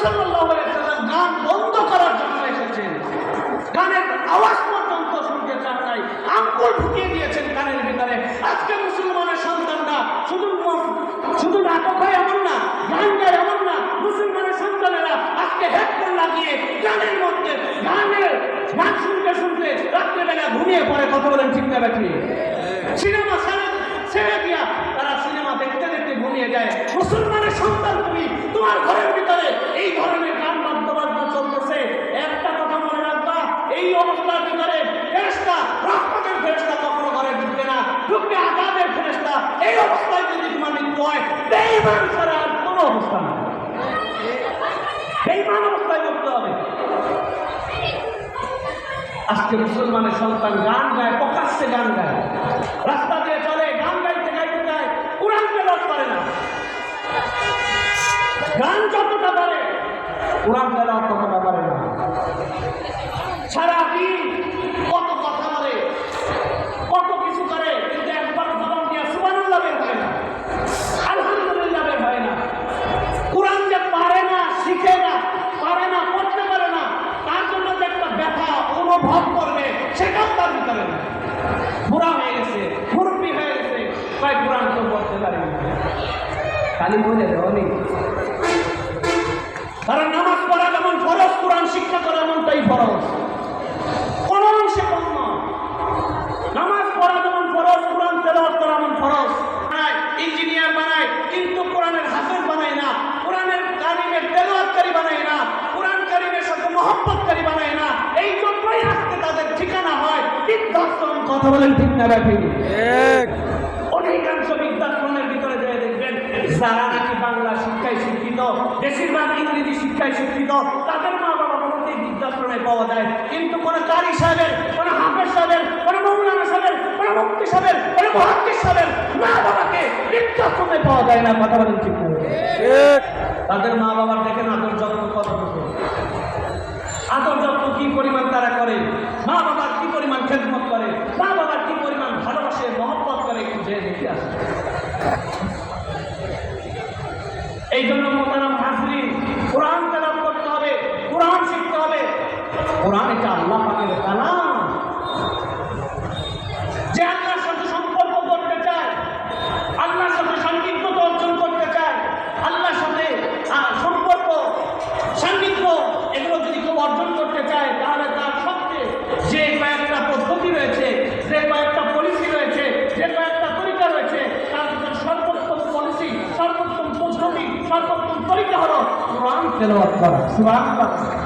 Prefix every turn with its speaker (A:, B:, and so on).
A: গান বন্ধ করার জন্য এসেছেন গানের আওয়াজ পর্যন্ত শুনতে চান নাই। আঙ্গুল ঢুকিয়ে দিয়েছেন গানের ভিতরে। আজকে মুসলমানের সন্তানরা শুধু শুধু নাটক হয় এমন না গান গায় এমন না, মুসলমানের সন্তানেরা আজকে হেডফোন লাগিয়ে গানের মধ্যে গানের গান শুনতে শুনতে রাত্রেবেলা ঘুমিয়ে পড়ে। কথা বলেন ঠিক না সিনেমা ছেড়ে ছেড়ে দিয়া তারা সিনেমা দেখতে দেখতে ঘুমিয়ে যায়। মুসলমানের সন্তান তুমি, তোমার ঘরের এই অবস্থায় যদি তোমার মৃত্যু হয়, বেঈমান ছাড়া আর কোনো অবস্থা না বেঈমান অবস্থায় করতে হবে। আজকে মুসলমানের সন্তান গান গায়, প্রকাশ্যে গান গায়। রাস্তা দিয়ে চলে, গান গাইতে গাইতে যায়, কোরআন তেলাওয়াত করে না। গান যতটা পারে, কোরআন তেলাওয়াত ততটা পারে না সারাদিন কত কথা বলে কত কিছু করে কিন্তু একবার জবান দিয়ে সুবহানাল্লাহ বের হয় না আলহামদুলিল্লাহ বের হয় না কোরআন যে পারে না শিখে না পারে না পড়তে পারে না তার জন্য যে একটা ব্যথা অনুভব করবে সেটাও তার ভিতরে না বুড়া হয়ে গেছে, মুরব্বী হয়ে গেছে, তাই কোরআন তো পড়তে পারে খালি বলে অনেক কারণ নামাজ পড়া যেমন ফরজ, কোরআন শিক্ষা করা এমনটাই ফরজ কোন অংশে কম নয়। নামাজ পড়া যেমন ফরজ কোরআন তেলাওয়াত করা এমন ফরজ বানায় ইঞ্জিনিয়ার বানায় কিন্তু কোরআনের হাফেজ বানায় না কোরআনের কারিমের তেলাওয়াতকারী বানায় না কোরআন কারিমের সাথে মহব্বতকারী বানায় না এই জন্যই আজকে তাদের ঠিকানা হয় বৃদ্ধাশ্রম কথা বলেন ঠিক না ব্যাপী অধিকাংশ বিদ্যাশ্রমের ভিতরে যেয়ে দেখবেন যারা নাকি বাংলা শিক্ষায় শিক্ষিত বেশিরভাগ ইংরেজি শিক্ষায় শিক্ষিত তাদের মা বাবা কোনোতেই বৃদ্ধাশ্রমে পাওয়া যায়। কিন্তু কোন কারি সাহেবের কোন হাফেজ সাহেবের কোন মৌলানা সাহেবের কোন মুক্তি সাহেবের কোন মহাত্মিক সাহেবের মা বাবাকে বৃদ্ধাশ্রমে পাওয়া যায় না। কথা বলেন ঠিক না তাদের মা বাবার দেখেন আদর যত্ন কতটুকু আদর যত্ন কি পরিমাণ তারা করে মা বাবার কি পরিমাণ খেদমত করে মা বাবার কি পরিমাণ ভালোবাসে মহব্বত করে একটু যে দেখে আসে এই জন্য মোতারাম হাসরি কোরআন তারা করতে হবে, কোরআন শিখতে হবে। কোরআন এটা আল্লাহ পাকের কালাম। সর্বোত্তম পদ্ধতি সর্বোত্তম তরিকা হলো কোরআন তেলাওয়াত করা সুবহানাল্লাহ